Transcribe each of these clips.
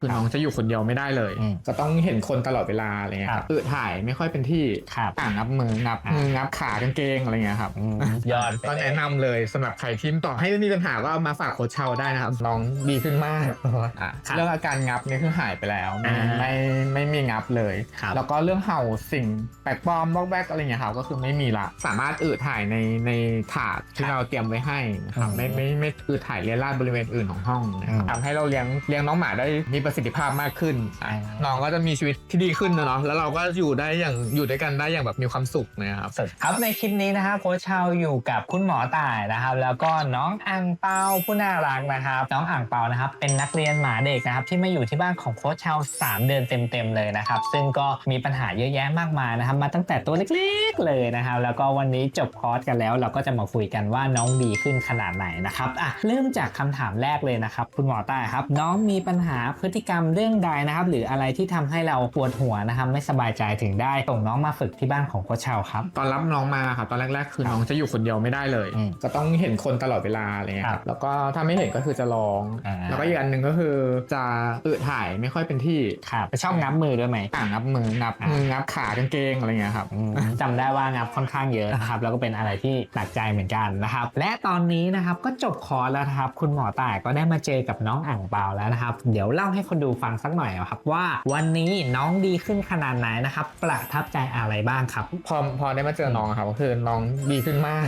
คือน้องจะอยู่คนเดียวไม่ได้เลยอืมจะต้องเห็นคนตลอดเวลาอะไรเงี้ยคครัรับบอืดถ่ายไม่ค่อยเป็นที่ครับต่างงับมืองับอ่ามืมืองับขากางเกงอะไรเงี้ยครับอืมยอดไปก็เลยแนะนำเลยสำหรับใครที่ต่อให้มีปัญหาก็เอามาฝากโค้ชเชาได้นะครับน้องดีขึ้นมากอะครับเรื่องอาการงับเนี่ยคือหายไปแล้วไม่อ่าไม่ไม่มีงับเลยครับแล้วก็เรื่องเห่าสิ่งแปลกปลอมบล็อกแบกอะไรเงี้ยครับก็คือไม่มีละสามารถอืดถ่ายในในถาดที่เราเตรียมไว้ให้นะครับอืมไม่ไม่ไม่อืดถ่ายเลียราดบริเวณอื่นของห้องนะคอืรับมทำให้เราเลี้ยงเลี้ยงน้องหมาได้มีประสิทธิภาพมากขึ้นอะอ่าน้องก็จะมีชีวิตที่ดีขึ้นนะเนาะแล้วเราก็อยู่ได้อย่างอยู่ด้วยกันได้อย่างแบบมีความสุขนะครับสุดครับในคลิปนี้นะครับโค้ชเชาอยู่กับคุณหมอต่ายนะครับ แล้วก็น้องอ่างเปาผู้น่ารักนะครับ น้องอ่างเปานะครับ เป็นนักเรียนหมาเด็กนะครับ ที่มาอยู่ที่บ้านของโค้ชเชา3เดือนเต็มๆเลยนะครับ ซึ่งก็มีปัญหาเยอะแยะมากมายนะครับ มาตั้งแต่ตัวเล็กๆเลยนะครับ แล้วก็วันนี้จบคอร์สกันแล้ว เราก็จะมาคุยกันว่าน้องดีขึ้นขนาดไหนนะครับอะเริ่มจากคำถามแรกเลยนะครับ คุณหมอต้าครับ น้องมีปัญหาพฤติกรรมเรื่องใดนะครับ หรืออะไรที่ทำให้เราปวดหัวนะครับไม่สบายใจถึงได้ส่งน้องมาฝึกที่บ้านของโค้ชเชาครับ ตอนรับน้องมาครับตอนแรกๆ คือน้องจะอยู่คนเดียวไม่ได้เลยอืมจะต้องเห็นคนตลอดเวลาอะไรเงี้ยคครัรับบแล้วก็ถ้าไม่เห็นก็คือจะร้องอ่าแล้วก็อีกอันหนึ่งก็คือจะอืดถ่ายไม่ค่อยเป็นที่ครับชอบงับมือด้วยไหมต่างงับมืองับอ่ามืมืองับขากางเกงอะไรเงี้ยครับอืมจำได้ว่างับค่อนข้างเยอะนะครับแล้วก็เป็นอะไรที่หนักใจเหมือนกันนะครับ และตอนนี้นะครับก็จบคอร์สแล้วนะครับคุณหมอต่ายก็ได้มาเจอกับน้องอ่างเปาแล้วนะครับ เดี๋ยวเล่าให้คนดูฟังสักหน่อยครับว่าวันนี้น้องดีขึ้นขนาดไหนนะครับ ประทับใจอะไรบ้างครับ พอพอได้มาเจอน้องครับก็คือน้องดีขึ้นมาก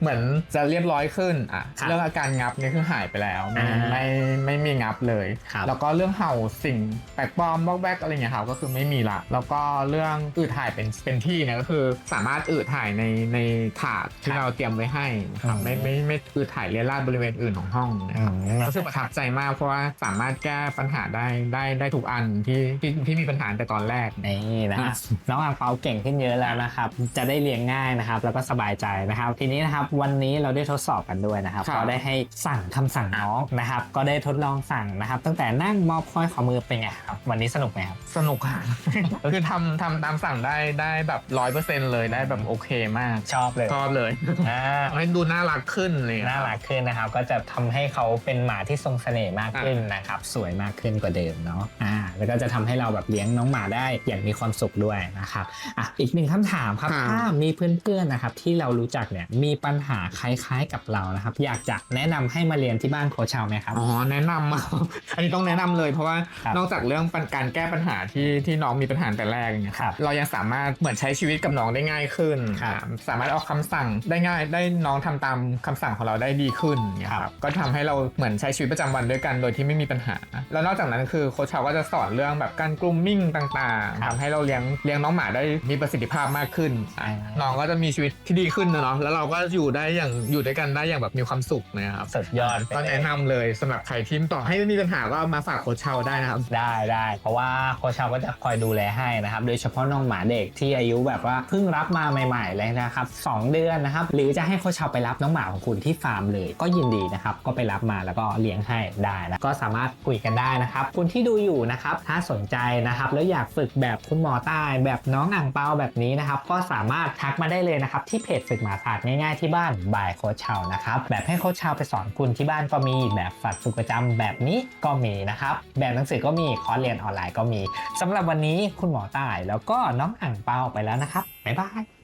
เหมือนจะเรียบร้อยขึ้นอะครับเรื่องอาการงับเนี่ยคือหายไปแล้วไม่อ่าไม่ไม่มีงับเลยครับแล้วก็เรื่องเห่าสิ่งแปลกปลอมบล็อกแบกอะไรเงี้ยครับก็คือไม่มีละ แล้วก็เรื่องอืดถ่ายเป็นเป็นที่เนี่ยก็คือสามารถอืดถ่ายในในถาดที่เราเตรียมไว้ให้นะครับอืมไม่ไม่ไม่อืดถ่ายเลียราดบริเวณอื่นของห้องนะครับรู้สึกประทับใจมากเพราะว่าสามารถแก้ปัญหาได้ได้ได้ทุกอันที่ที่ที่มีปัญหาแต่ตอนแรก นี่นะฮะน้องอ่างเปาเก่งขึ้นเยอะแล้วนะครับ จะได้เลี้ยงง่ายนะครับ แล้วก็สบายใจนะครับ ทีนี้นะครับวันนี้เราได้ทดสอบกันด้วยนะครับครับ ก็ได้ให้สั่งคำสั่งน้องนะครับ ก็ได้ทดลองสั่งนะครับ ตั้งแต่นั่งมอบค่อยขอมือเป็นไงครับวันนี้สนุกไหมครับ สนุกค่ะ คือทำทำตามสั่งได้ได้แบบร้อยเปอร์เซ็นต์เลยได้แบบโอเคมาก ชอบเลยชอบเลยอ่าให้ดูน่ารักขึ้นเลย น่ารักขึ้นนะครับ ก็จะทำให้เขาเป็นหมาที่ทรงเสน่ห์มากขึ้นนะครับ สวยมากขึ้นกว่าเดิมเนาะอ่าแล้วก็จะทำให้เราแบบเลี้ยงน้องหมาได้อย่างมีความสุขด้วยนะครับอะอีกหนึ่งคำถามครับครับถ้ามีเพื่อนๆนะครับที่เรารู้จักเนี่ยมีปัญหาคล้ายๆกับเรานะครับ อยากจะแนะนำให้มาเรียนที่บ้านโคชเชาไหมครับอ๋อแนะนำอันนี้ต้องแนะนำเลยเพราะว่าครับนอกจากเรื่องปัญการแก้ปัญหาที่ที่น้องมีปัญหาแต่แรกอย่างเงี้ยครับเรายังสามารถเหมือนใช้ชีวิตกับน้องได้ง่ายขึ้นครับอ่าสามารถเอาคำสั่งได้ง่าย ได้น้องทำตามคำสั่งของเราได้ดีขึ้นเนี่ยครับก็ทำให้เราเหมือนใช้ชีวิตประจำวันด้วยกันโดยที่ไม่มีปัญหา แล้วนอกจากนั้นคือโค้ชชาวก็จะสอนเรื่องแบบการกรูมมิ่งต่างๆทำให้เราเลี้ยงเลี้ยงน้องหมาได้มีประสิทธิภาพมากขึ้นอะน้องก็จะมีชีวิตที่ดีขึ้นนะเนาะแล้วเราก็อยู่ได้อย่างอยู่ด้วยกันได้อย่างแบบมีความสุขนะครับสุดยอดไปก็เลยแนะนำเลยสำหรับใครที่ต่อให้มีปัญหาก็เอามาฝากโค้ชเชาได้นะครับได้ได้เพราะว่าโคชเชาก็จะคอยดูแลให้นะครับโดยเฉพาะน้องหมาเด็กที่อายุแบบว่าเพิ่งรับมาใหม่ ๆ เลยนะครับสองเดือนนะครับหรือจะให้โคชเชาไปรับน้องหมาของคุณที่ฟาร์มเลยก็ยินดีนะครับก็ไปรับมาแล้วก็เลี้ยงให้ได้นะก็สามารถคุยกันได้นะครับคุณที่ดูอยู่นะครับ ถ้าสนใจนะครับ แล้วอยากฝึกแบบคุณหมอใต้แบบน้องอ่างเปาแบบนี้นะครับ ก็สามารถทักมาได้เลยนะครับ ที่เพจฝึกหมาศาสตร์ง่ายๆที่บ้านบายโคชเชานะครับ แบบให้โคชเชาไปสอนคุณที่บ้านก็มีแบบฝัดฝึกประจำแบบนี้ก็มีนะครับ แบบหนังสือก็มีคอร์สเรียนออนไลน์ก็มีสำหรับวันนี้คุณหมอต้ายแล้วก็น้องอ่างเปาไปแล้วนะครับบ๊ายบาย